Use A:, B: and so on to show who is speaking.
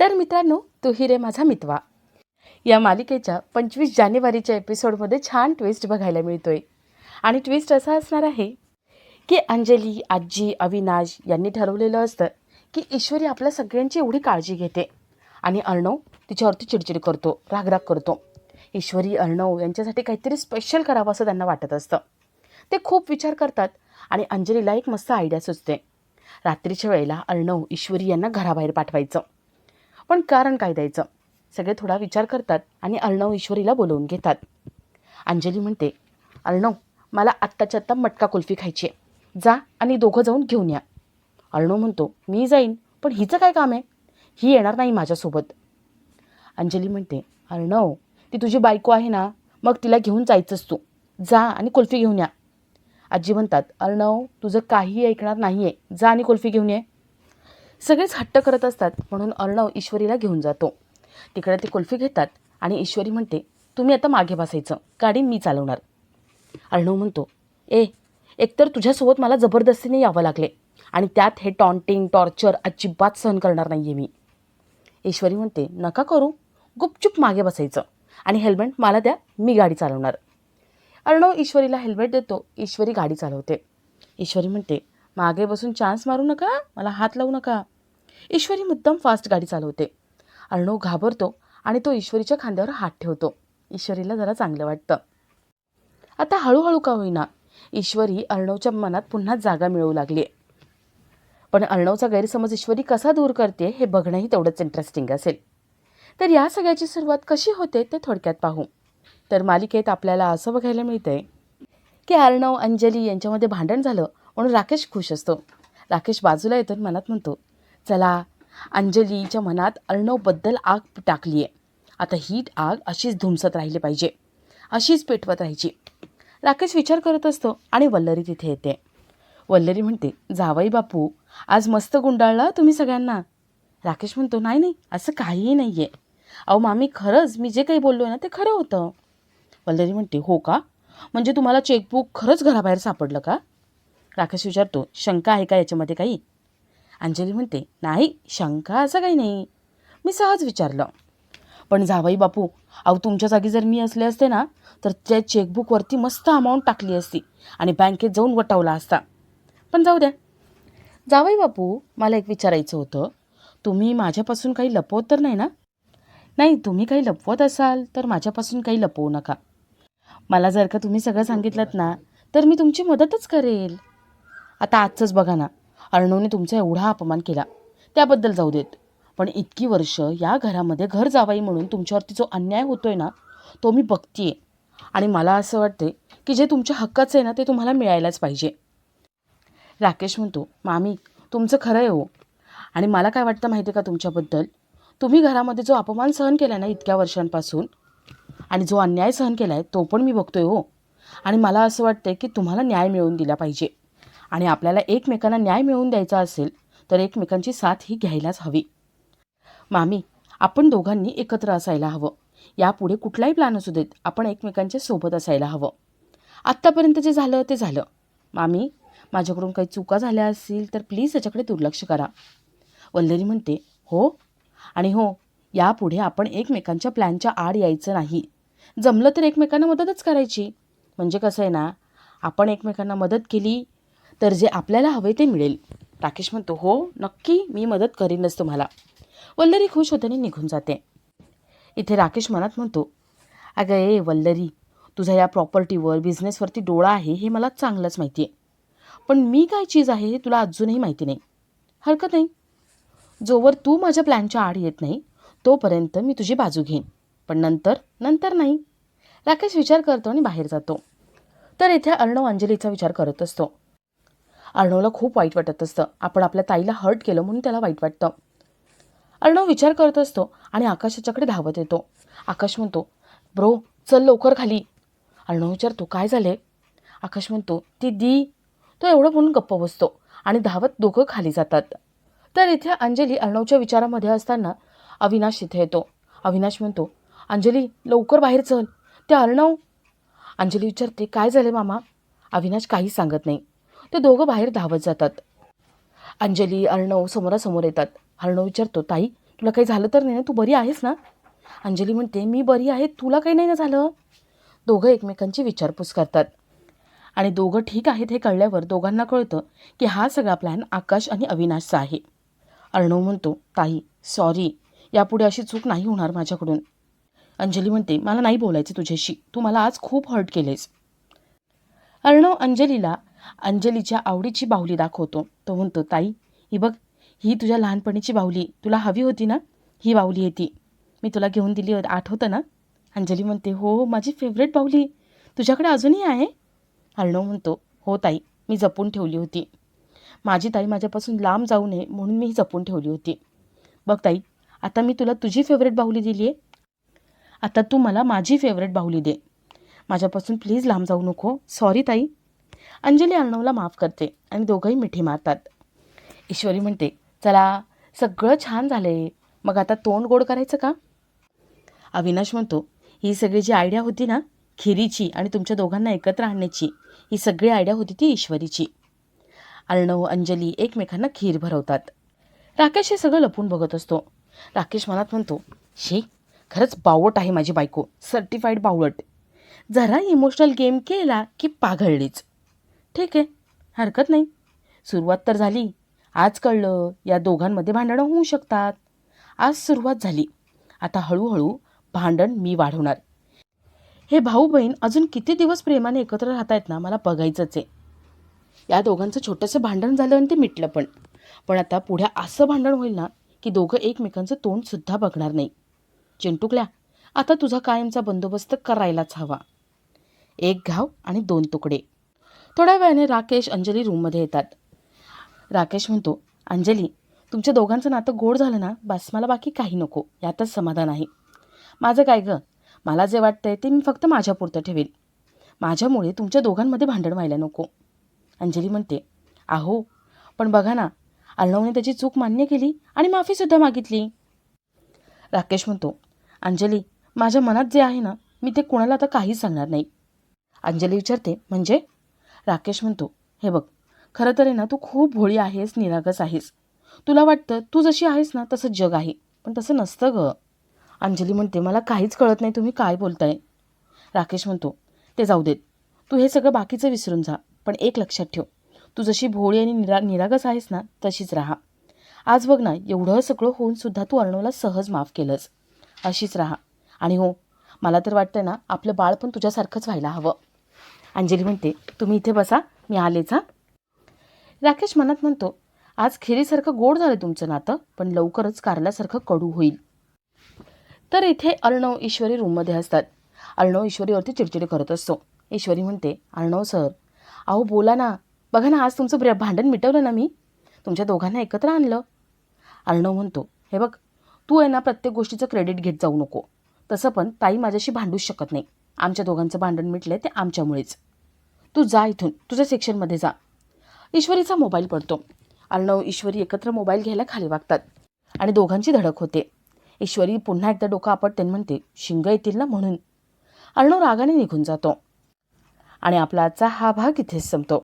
A: तर मित्रांनो तू रे माझा मितवा. या मालिकेच्या पंचवीस जानेवारीच्या एपिसोडमध्ये छान ट्विस्ट बघायला मिळतोय. आणि ट्विस्ट असा असणार आहे की अंजली आजी अविनाश यांनी ठरवलेलं असतं की ईश्वरी आपल्या सगळ्यांची एवढी काळजी घेते. आणि अर्णव तिच्यावरती चिडचिड करतो रागराग करतो. ईश्वरी अर्णव यांच्यासाठी काहीतरी स्पेशल करावं असं त्यांना वाटत असतं. ते खूप विचार करतात आणि अंजलीला एक मस्त आयडिया सुचते. रात्रीच्या वेळेला अर्णव ईश्वरी यांना घराबाहेर पाठवायचं. पण कारण काय द्यायचं सगळे थोडा विचार करतात आणि अर्णव ईश्वरीला बोलवून घेतात. अंजली म्हणते अर्णव मला आत्ताच्या आत्ता मटका कुल्फी खायची आहे. जा आणि दोघं जाऊन घेऊन या. अर्णव म्हणतो मी जाईन पण हिचं काय काम आहे? ही येणार नाही माझ्यासोबत. अंजली म्हणते अर्णव ती तुझी बायको आहे ना मग तिला घेऊन जायचंच तू. जा आणि कुल्फी घेऊन या. आजी म्हणतात अर्णव तुझं काही ऐकणार नाही आहे जा आणि कुल्फी घेऊन ये. सगळेच हट्ट करत असतात म्हणून अर्णव ईश्वरीला घेऊन जातो. तिकडे ते कुल्फी घेतात आणि ईश्वरी म्हणते तुम्ही आता मागे बसायचं. गाडी मी चालवणार. अर्णव म्हणतो ए एकतर तुझ्यासोबत मला जबरदस्तीने यावं लागले आणि त्यात हे टॉन्टिंग टॉर्चर अजिबात सहन करणार नाही आहे मी. ईश्वरी म्हणते नका करू. गुपचूप मागे बसायचं आणि हेल्मेट मला द्या मी गाडी चालवणार. अर्णव ईश्वरीला हेल्मेट देतो ईश्वरी गाडी चालवते. ईश्वरी म्हणते मागे बसून चान्स मारू नका मला हात लावू नका. ईश्वरी मुद्दाम फास्ट गाडी चालवते. अर्णव घाबरतो आणि तो ईश्वरीच्या खांद्यावर हात ठेवतो. ईश्वरीला जरा चांगलं वाटतं. आता हळूहळू का होईना ईश्वरी अर्णवच्या मनात पुन्हा जागा मिळवू लागली. पण अर्णवचा गैरसमज ईश्वरी कसा दूर करते हे बघणंही तेवढंच इंटरेस्टिंग असेल. तर या सगळ्याची सुरुवात कशी होते ते थोडक्यात पाहू. तर मालिकेत आपल्याला असं बघायला मिळतंय की अर्णव अंजली यांच्यामध्ये भांडण झालं म्हणून राकेश खुश असतो. राकेश बाजूला येतो मनात म्हणतो चला. अंजलीच्या मनात अर्णवबद्दल आग टाकली आहे आता ही आग अशीच धुमसत राहिली पाहिजे. अशीच पेटवत राहायची. राकेश विचार करत असतो आणि वल्लरी तिथे येते. वल्लरी म्हणते जावई बापू आज मस्त गुंडाळला तुम्ही सगळ्यांना. राकेश म्हणतो नाही नाही असं काहीही नाही आहे अहो मामी खरंच मी जे काही बोललो आहे ना ते खरं होतं. वल्लरी म्हणते हो का? म्हणजे तुम्हाला चेकबुक खरंच घराबाहेर सापडलं का? राकेश विचारतो शंका आहे का याच्यामध्ये काही? अंजली म्हणते नाही शंका असं काही नाही. मी सहज विचारलं पण जावई बापू अहो तुमच्या जागी जर मी असले असते ना तर त्या चेकबुकवरती मस्त अमाऊंट टाकली असती आणि बँकेत जाऊन वटवला असता. पण जाऊ द्या. जावई बापू मला एक विचारायचं होतं. तुम्ही माझ्यापासून काही लपवत तर नाही ना? नाही तुम्ही काही लपवत असाल तर माझ्यापासून काही लपवू नका. मला जर का तुम्ही सगळं सांगितलं ना तर मी तुमची मदतच करेल. आता आजचंच बघा ना. अर्णवने तुमचा एवढा अपमान केला. त्याबद्दल जाऊ देत. पण इतकी वर्ष या घरामध्ये घर जावाई म्हणून तुमच्यावरती जो अन्याय होतोय ना तो मी बघतीये. आणि मला असं वाटते की जे तुमच्या हक्काचं आहे ना ते तुम्हाला मिळायलाच पाहिजे. राकेश म्हणतो मामी तुमचं खरं आहे हो. आणि मला काय वाटतं माहिती आहे का तुमच्याबद्दल? तुम्ही घरामध्ये जो अपमान सहन केला ना इतक्या वर्षांपासून आणि जो अन्याय सहन केला आहे तो पण मी बघतोय हो. आणि मला असं वाटतं की तुम्हाला न्याय मिळवून दिला पाहिजे. आणि आपल्याला एकमेकांना न्याय मिळवून द्यायचा असेल तर एकमेकांची साथ ही घ्यायलाच हवी. मामी आपण दोघांनी एकत्र असायला हवं. यापुढे कुठलाही प्लॅन असू देत आपण एकमेकांच्या सोबत असायला हवं. आत्तापर्यंत जे झालं ते झालं. मामी माझ्याकडून काही चुका झाल्या असतील तर प्लीज त्याच्याकडे दुर्लक्ष करा. वल्लरी म्हणते हो. आणि हो यापुढे आपण एकमेकांच्या प्लॅनच्या आड यायचं नाही. जमलं तर एकमेकांना मदतच करायची. म्हणजे कसं आहे ना आपण एकमेकांना मदत केली तर जे आपल्याला हवे ते मिळेल. राकेश म्हणतो हो नक्की मी मदत करीनच तुम्हाला. वल्लरी खुश होते आणि निघून जाते. इथे राकेश मनात म्हणतो अगं ए वल्लरी तुझ्या या प्रॉपर्टीवर बिझनेसवरती डोळा आहे हे मला चांगलंच माहिती आहे पण मी काय चीज आहे हे तुला अजूनही माहिती नाही. हरकत नाही. जोवर तू माझ्या प्लॅनच्या आड येत नाही तोपर्यंत मी तुझी बाजू घेईन. पण नंतर नंतर नाही. राकेश विचार करतो आणि बाहेर जातो. तर इथे अर्णव अंजलीचा विचार करत असतो. अर्णवला खूप वाईट वाटत असतं. आपण आपल्या ताईला हर्ट केलं म्हणून त्याला वाईट वाटतं. अर्णव विचार करत असतो आणि आकाशाच्याकडे धावत येतो. आकाश म्हणतो ब्रो चल लवकर खाली. अर्णव विचारतो काय झाले आकाश म्हणतो ती दी. तो एवढं म्हणून गप्प बसतो आणि धावत दोघं खाली जातात. तर इथे अंजली अर्णवच्या विचारामध्ये असताना अविनाश इथे येतो. अविनाश म्हणतो अंजली लवकर बाहेर चल. ते अर्णव. अंजली विचारते काय झाले मामा? अविनाश काहीच सांगत नाही. ते दोघं बाहेर धावत जातात. अंजली अर्णव समोरासमोर येतात. अर्णव विचारतो ताई तुला काही झालं तर नाही ना? तू बरी आहेस ना? अंजली म्हणते मी बरी आहे. तुला काही नाही ना झालं? दोघं एकमेकांची विचारपूस करतात. आणि दोघं ठीक आहेत हे कळल्यावर दोघांना कळतं की हा सगळा प्लॅन आकाश आणि अविनाशचा आहे. अर्णव म्हणतो ताई सॉरी यापुढे अशी चूक नाही होणार माझ्याकडून. अंजली म्हणते मला नाही बोलायचं तुझ्याशी. तू मला आज खूप हर्ट केलेस. अर्णव अंजलीला अंजलीच्या आवडीची बाहुली दाखवतो. तो म्हणतो ताई ही बघ ही तुझ्या लहानपणीची बाहुली. तुला हवी होती ना? ही बाहुली आहे ती. मी तुला घेऊन दिली आठवतं ना? अंजली म्हणते हो, हो माझी फेवरेट बाहुली. तुझ्याकडे अजूनही आहे? अर्णव म्हणतो हो ताई मी जपून ठेवली होती. माझी ताई माझ्यापासून लांब जाऊ नये म्हणून मी जपून ठेवली होती. बघ ताई आता मी तुला तुझी फेवरेट बाहुली दिली आहे. आता तू मला माझी फेवरेट बाहुली दे. माझ्यापासून प्लीज लांब जाऊ नको. सॉरी ताई अंजली अर्णवला माफ करते आणि दोघंही मिठी मारतात. ईश्वरी म्हणते चला सगळं छान झालंय. मग आता तोंड गोड करायचं का? अविनाश म्हणतो ही सगळी जी आयडिया होती ना खिरीची आणि तुमच्या दोघांना एकत्र आणण्याची ही सगळी आयडिया होती ती ईश्वरीची. अर्णव अंजली एकमेकांना खीर भरवतात. राकेश हे सगळं लपून बघत असतो. राकेश मनात म्हणतो शी खरंच बावट आहे माझी बायको सर्टिफाईड बावट. जरा इमोशनल गेम केला की पाघळलीच ठीक आहे हरकत नाही. सुरुवात तर झाली. आज कळलं या दोघांमध्ये भांडणं होऊ शकतात. आज सुरुवात झाली. आता हळूहळू भांडण मी वाढवणार. हे भाऊ बहीण अजून किती दिवस प्रेमाने एकत्र राहत आहेत ना मला बघायचंच आहे. या दोघांचं छोटंसं भांडण झालं आणि ते मिटलं पण. पण आता पुढे असं भांडण होईल ना की दोघं एकमेकांचं तोंडसुद्धा बघणार नाही. चिंटुकल्या आता तुझा कायमचा बंदोबस्त करायलाच हवा. एक घाव आणि दोन तुकडे. थोड्या वेळाने राकेश अंजली रूममध्ये येतात. राकेश म्हणतो अंजली तुमच्या दोघांचं नातं गोड झालं ना बस मला बाकी काही नको यातच समाधान आहे. माझं काय गं? मला जे वाटतंय ते मी फक्त माझ्यापुरतं ठेवेल. माझ्यामुळे तुमच्या दोघांमध्ये भांडण व्हायला नको. अंजली म्हणते आहो पण बघा ना अर्णवने त्याची चूक मान्य केली आणि माफीसुद्धा मागितली. राकेश म्हणतो अंजली माझ्या मनात जे आहे ना मी ते कुणाला आता काहीच सांगणार नाही. अंजली विचारते म्हणजे? राकेश म्हणतो हे बघ खरं तर आहे ना तू खूप भोळी आहेस निरागस आहेस. तुला वाटतं तू जशी आहेस ना तसं जग आहे पण तसं नसतं गं. अंजली म्हणते मला काहीच कळत नाही तुम्ही काय बोलताय? राकेश म्हणतो ते जाऊ देत. तू हे सगळं बाकीचं विसरून जा पण एक लक्षात ठेव. तू जशी भोळी आणि निरा निरागस आहेस ना तशीच राहा. आज बघ ना एवढं सगळं होऊन सुद्धा तू अर्णवला सहज माफ केलंस. अशीच राहा. आणि हो मला तर वाटतं ना आपलं बाळ पण तुझ्यासारखंच व्हायला हवं. अंजली म्हणते तुम्ही इथे बसा मी आलेच हा. राकेश मनात म्हणतो आज खिरीसारखं गोड झालं तुमचं नातं पण लवकरच कारल्यासारखं कडू होईल. तर इथे अर्णव ईश्वरी रूममध्ये असतात. अर्णव ईश्वरीवरती चिडचिड करत असतो. ईश्वरी म्हणते अर्णव सर अहो बोला ना बघा ना आज तुमचं ब्र- भांडण मिटवलं ना मी? तुमच्या दोघांना एकत्र आणलं. अर्णव म्हणतो हे बघ तू आहे ना प्रत्येक गोष्टीचं क्रेडिट घेत जाऊ नको. तसं पण ताई माझ्याशी भांडूच शकत नाही. आमच्या दोघांचं भांडण मिटलं ते आमच्यामुळेच. तू जा इथून. तुझ्या सेक्शनमध्ये जा. ईश्वरीचा मोबाईल पडतो. अर्णव ईश्वरी एकत्र मोबाईल घ्यायला खाली वागतात. आणि दोघांची धडक होते. ईश्वरी पुन्हा एकदा डोकं आपटते म्हणते शिंग येतील ना म्हणून. अर्णव रागाने निघून जातो. आणि आपला आजचा हा भाग इथेच संपतो.